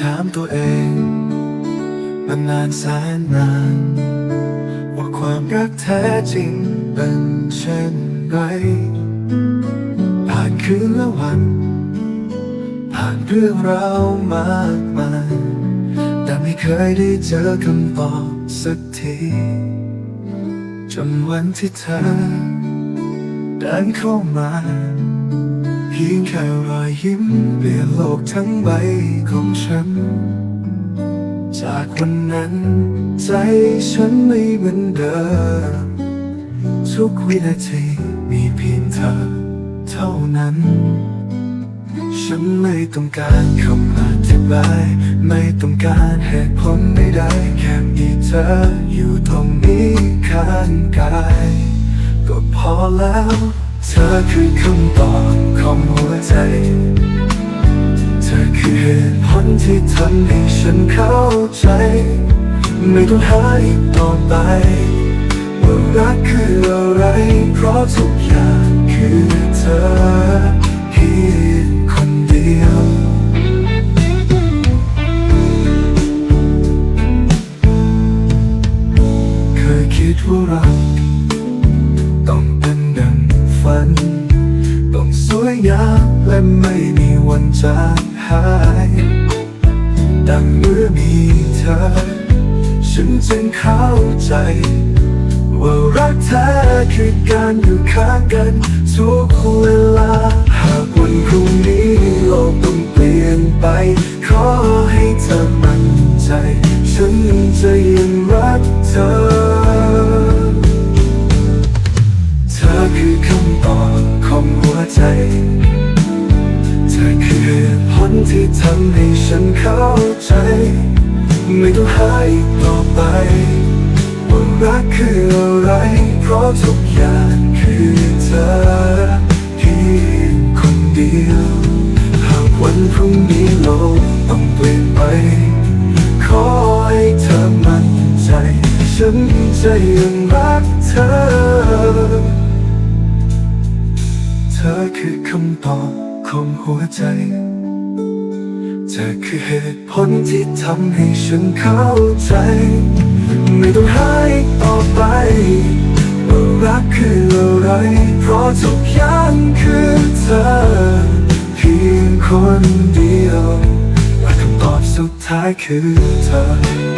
ถามตัวเองมานานแสนนาน ว่าความรักแท้จริงเป็นเช่นไรผ่านคืนและวัน ผ่านเรื่องราวมากมาย แต่ไม่เคยได้เจอคำตอบสักที จนวันที่เธอเดินเข้ามา พียงแค่รอยยิ้มเปลี่ยนโลกทั้งใบของฉัน จากวันนั้น ใจฉันไม่เหมือนเดิมทุกวินาทีมีเพียงเธอเท่านั้น ฉันไม่ต้องการคำอธิบาย ไม่ต้องการเหตุผลใดๆแค่มีเธออยู่ตรงนี้ข้างกาย ก็พอแล้ว เธอคือคำตอบของหัวใจ เธอคือเหตุผลที่ทำให้ฉันเข้าใจ ไม่ต้องหาอีกต่อไปว่ารักคืออะไร เพราะทุกอย่างคือเธอเพียงคนเดียวเคยคิดว่ารัก ฉันจึงเข้าใจ ว่ารักแท้คือการอยู่ข้างกันทุกเวลา หากวันพรุ่งนี้โลกต้องเปลี่ยนไป ขอให้เธอมั่นใจ ฉันจะยังรักเธอ เธอคือคำตอบของหัวใจเธอคือผลที่ทำให้ฉันเข้าใจ ไม่ต้องหาอีกต่อไปว่ารักคืออะไร เพราะทุกอย่างคือเธอเพียงคนเดียว หากวันพรุ่งนี้โลกต้องเปลี่ยนไป ขอให้เธอมั่นใจ ฉันจะยังรักเธอ เธอคือคำตอบของหัวใจ ธอคือเหตุผลที่ทำให้ฉันเข้าใจ ไม่ต้องหาอีกต่อไปว่ารักคืออะไร เพราะทุกอย่างคือเธอ เพียงคนเดียวและคำตอบสุดท้ายคือเธอ